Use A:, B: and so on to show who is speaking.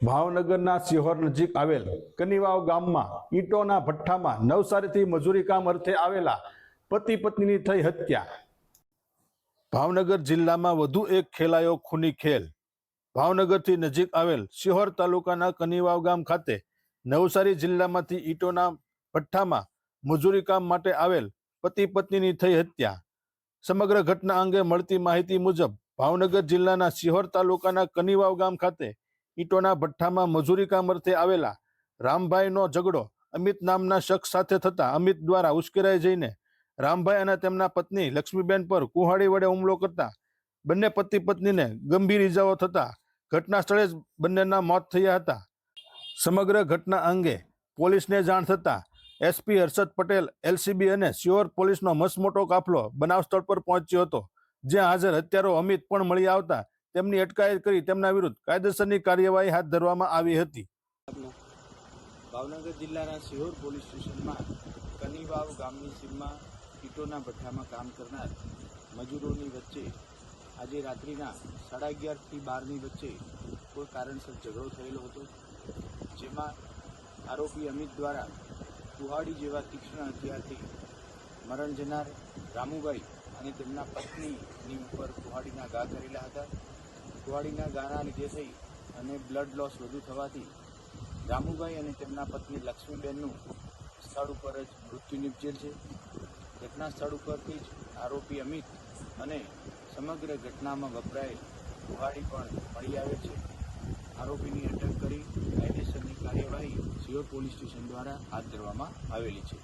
A: ભાવનગરના સિહોર નજીક આવેલ કનીવાવ ગામમાં ઈટોના ભઠ્ઠામાં નવસારીથી મજૂરી કામ અર્થે આવેલા પતિ પત્નીની થઈ હત્યા. ભાવનગર જિલ્લામાં વધુ એક ખેલાયો ખૂની ખેલ. ભાવનગરથી નજીક આવેલ શિહોર તાલુકાના કનીવાવ ગામ ખાતે નવસારી જિલ્લામાંથી ઈંટોના ભઠ્ઠામાં મજૂરી કામ માટે આવેલ પતિ પત્નીની થઈ હત્યા. સમગ્ર ઘટના અંગે મળતી માહિતી મુજબ ભાવનગર જિલ્લાના શિહોર તાલુકાના કનીવાવ ગામ ખાતે ઈંટોના ભઠ્ઠામાં મજૂરી કામ અર્થે આવેલા રામભાઈનો ઝઘડો અમિત નામના શખ્સ સાથે થતા અમિત દ્વારા ઉશ્કેરાઈ જઈને રામભાઈ અને તેમના પત્ની લક્ષ્મીબેન પર કુહાડી વડે હુમલો કરતા બંને પતિ પત્નીને ગંભીર ઇજાઓ થતા ઘટના સ્થળે જ બંનેના મોત થયા હતા. સમગ્ર ઘટના અંગે પોલીસને જાણ થતાં એસપી હર્ષદ પટેલ, એલસીબી અને સ્યોર પોલીસનો મસમોટો કાફલો બનાવ સ્થળ પર પહોંચ્યો હતો, જ્યાં હાજર હત્યારો અમિત પણ મળી આવતા તેમની અટકાયત કરી તેમના વિરુદ્ધ કાયદેસરની કાર્યવાહી હાથ ધરવામાં આવી હતી.
B: ભાવનગર જિલ્લાના સિહોર પોલીસ સ્ટેશનમાં કનીવાવ ગામની સીમમાં કીટોના ભઠ્ઠામાં કામ કરનાર મજૂરોની વચ્ચે આજે રાત્રિના સાડા અગિયારથી બારની વચ્ચે કોઈ કારણસર ઝઘડો થયેલો હતો, જેમાં આરોપી અમિત દ્વારા કુહાડી જેવા તીક્ષ્ણ હથિયારથી મરણ જનાર રામુભાઈ અને તેમના પત્નીની ઉપર કુહાડીના ઘા કરેલા હતા. કુહાડીના ઘાના લીધે થઈ અને બ્લડ લોસ વધુ થવાથી રામુભાઈ અને તેમના પત્ની લક્ષ્મીબેનનું સ્થળ ઉપર જ મૃત્યુ નિપજેલ છે. ઘટના સ્થળ ઉપરથી જ આરોપી અમિત અને સમગ્ર ઘટનામાં વપરાયેલ કુહાડી પણ મળી આવે છે. આરોપીની અટક કરી કાયદેસરની કાર્યવાહી સિયોર પોલીસ સ્ટેશન દ્વારા હાથ ધરવામાં આવેલી છે.